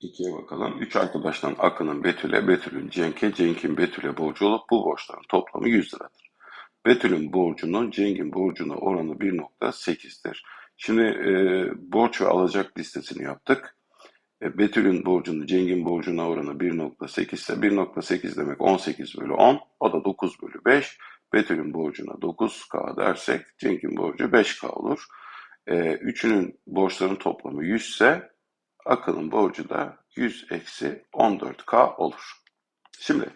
İkiye bakalım. Üç arkadaştan Akın'ın Betül'e, Betül'ün Cenk'e, Cenk'in Betül'e borcu olup bu borçların toplamı 100 liradır. Betül'ün borcunun Cenk'in borcuna oranı 1.8'dir. Şimdi e, borç ve alacak listesini yaptık. E, Betül'ün borcunu Cenk'in borcuna oranı 1.8 ise 1.8 demek 18 bölü 10. O da 9 bölü 5. Betül'ün borcuna 9K dersek Cenk'in borcu 5K olur. E, üçünün borçlarının toplamı 100 ise Akın'ın borcu da 100 eksi 14K olur. Şimdi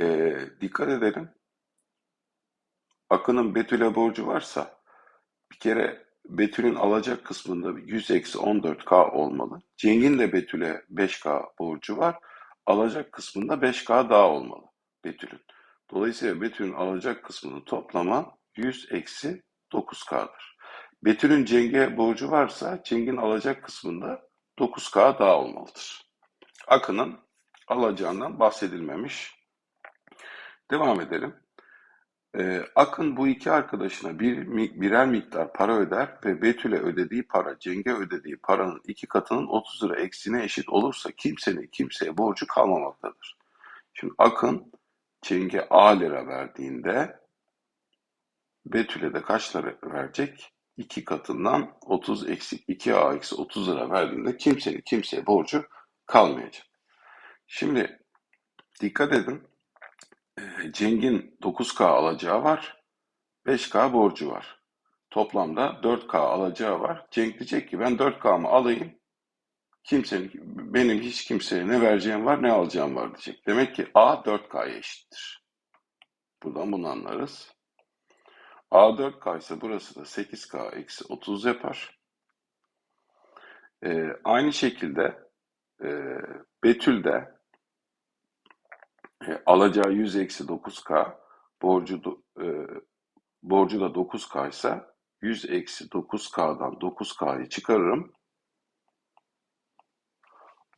e, dikkat edelim. Akın'ın Betül'e borcu varsa bir kere Betül'ün alacak kısmında 100 eksi 14K olmalı. Cenk'in de Betül'e 5K borcu var. Alacak kısmında 5K daha olmalı Betül'ün. Dolayısıyla Betül'ün alacak kısmının toplamı 100 eksi 9K'dır. Betül'ün Cenk'e borcu varsa Cenk'in alacak kısmında 9K daha olmalıdır. Akın'ın alacağından bahsedilmemiş. Devam edelim. Ee, Akın bu iki arkadaşına bir, birer miktar para öder ve Betül'e ödediği para Cenk'e ödediği paranın iki katının 30 lira eksiğine eşit olursa kimsenin kimseye borcu kalmamaktadır. Şimdi Akın Cenk'e A lira verdiğinde Betül'e de kaç lira verecek? 2 katından 30 eksi 2A eksi 30 lira verdiğinde kimsenin kimseye borcu kalmayacak. Şimdi dikkat edin. Ee, Cenk'in 9K alacağı var. 5K borcu var. Toplamda 4K alacağı var. Cenk diyecek ki ben 4K'mı alayım. Kimsenin, benim hiç kimseye ne vereceğim var ne alacağım var diyecek. Demek ki A 4K'ya eşittir. Buradan bunu anlarız. A 4K ise burası da 8K eksi 30 yapar. Ee, aynı şekilde e, Betül de e, alacağı 100 eksi 9K borcu, e, borcu da 9K ise 100 eksi 9K'dan 9K'yı çıkarırım.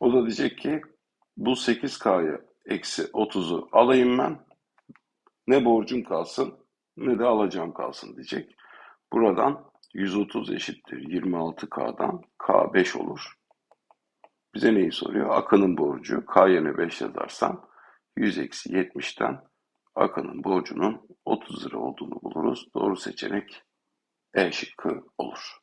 O da diyecek ki bu 8K'yı eksi 30'u alayım ben. Ne borcum kalsın ne de alacağım kalsın diyecek. Buradan 130 eşittir 26K'dan K 5 olur. Bize neyi soruyor? Akın'ın borcu K yerine 5 yazarsam 100 eksi 70'ten Akın'ın borcunun 30 lira olduğunu buluruz. Doğru seçenek E şıkkı olur.